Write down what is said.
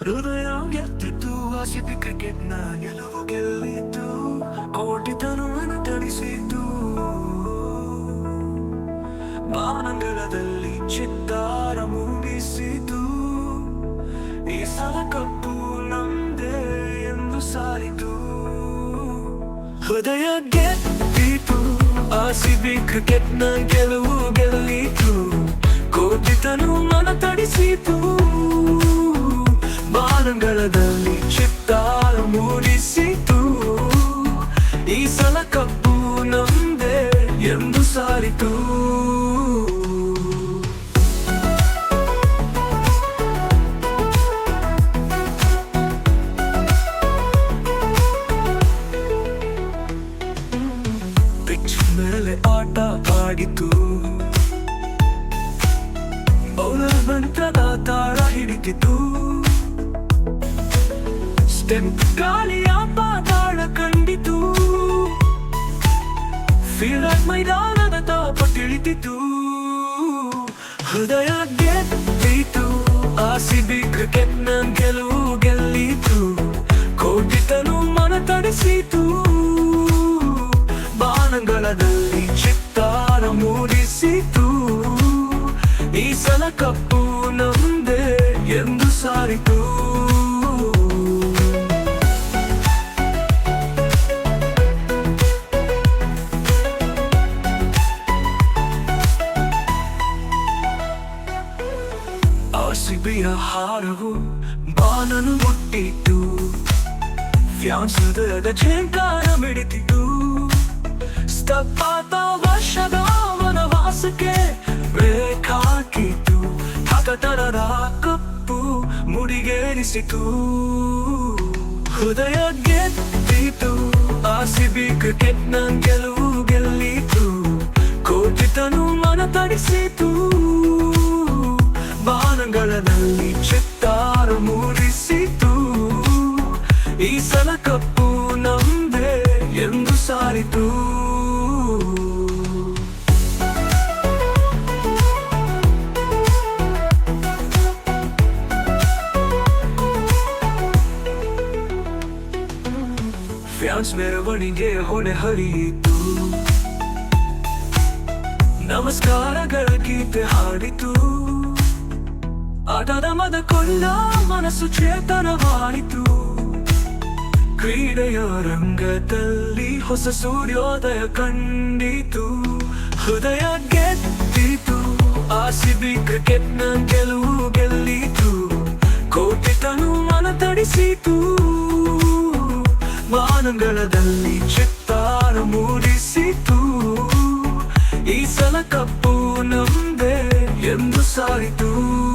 ಹೃದಯ ಗೆದ್ದಿದ್ದು ಆಸಿಪಿ ನ ಗೆಲುವು ಗೆಲ್ಲಿದ್ದು ಕೋಟಿ ತನುವನ್ನು ತಣಿಸಿದ್ದು. ಬಾನಂಗಳದಲ್ಲಿ ಚಿತ್ತಾರ ಮೂಡಿಸಿತು ಈ ಸಲ ಕಪ್ಪು ನಮ್ದೇ ಎಂದು ಸಾರಿತು ಹೃದಯ ಗೆದ್ದಿತು ಆಸಿಬಿ ನ ಗೆಲುವು ಗೆಲ್ಲಿತು ಎಂದು ಸಾರಿತು. ಪಿಚ್ ಮೇಲೆ ಆಟ ಆಡಿತು ಬೌಲರ್ ತಾಳ ಹಿಡಿತಿತು ಸ್ಟೆಂಪ್ ಗಾಳಿಯ ಪಾತಾಳ ಕಂಡಿತು. ಫೀಲ್ಡರ್ ಮೈದಾನದ ತಾಪ ತಿಳಿತಿತ್ತು ಹೃದಯ ಗೆದ್ದಿತು ಆಸಿಬಿ ನ ಗೆಲುವು ಗೆಲ್ಲಿತು, ಕೋಟಿತನು ಮನ ತಡಿಸಿತು, ಬಾಣಗಳದಲ್ಲಿ ಚಿತ್ತಾರ ಮೂಡಿಸಿತು, ಈ ಸಲ ಕಪ್ಪು ನಮ್ದೆ ಎಂದು ಸಾರಿತು. ಆಸಿಬಿಯ ಹಾರವು ಬಾನನು ಮುಟ್ಟಿತು ಹೃದಯದ ಝೇಂಕಾರ ಮಿಡಿತಿತು ಸ್ತಪ್ಪಾತ ವರ್ಷದ ವನವಾಸಕ್ಕೆ ಬ್ರೇಕ್ ಹಾಕಿತು ಹಕತರದ ಕಪ್ಪು ಮುಡಿಗೇರಿಸಿತು ಹೃದಯ ಗೆದ್ದಿತು ಆಸಿಬಿ ನನ್ ಗೆಲುವು ಗೆಲ್ಲಿತು ಕೋಚಿತನು ಮನ ತಡಿಸಿತು ಈ ಸಲ ಕಪ್ಪು ನಂಬೆ ಎಂದು ಸಾರಿತು. ಫ್ಯಾನ್ಸ್ ಮೆರವಣಿಗೆ ಹೊಣೆ ಹರಿಯಿತು. ನಮಸ್ಕಾರಗಳ ಗೀತೆ ಹಾಡಿತು. ಆಟದ ಮದ ಕೊಂಡ ಮನಸ್ಸು ಚೇತನವಾಯಿತು. ಕ್ರೀಡೆಯ ರಂಗದಲ್ಲಿ ಹೊಸ ಸೂರ್ಯೋದಯ ಕಂಡಿತು. ಹೃದಯ ಗೆದ್ದಿತು. ಆಸಿಬಿ ಕ್ರಿಕೆಟ್ನ ಗೆಲುವು ಗೆಲ್ಲಿತು. ಕೋಟಿತನು ಮನ ತಡಿಸಿತು ಮಾನಂಗಳದಲ್ಲಿ ಚಿತ್ತಾರ ಮೂಡಿಸಿತು. ಈ ಸಲ ಕಪ್ಪು ನಮ್ದೆ ಎಂದು ಸಾರಿತು.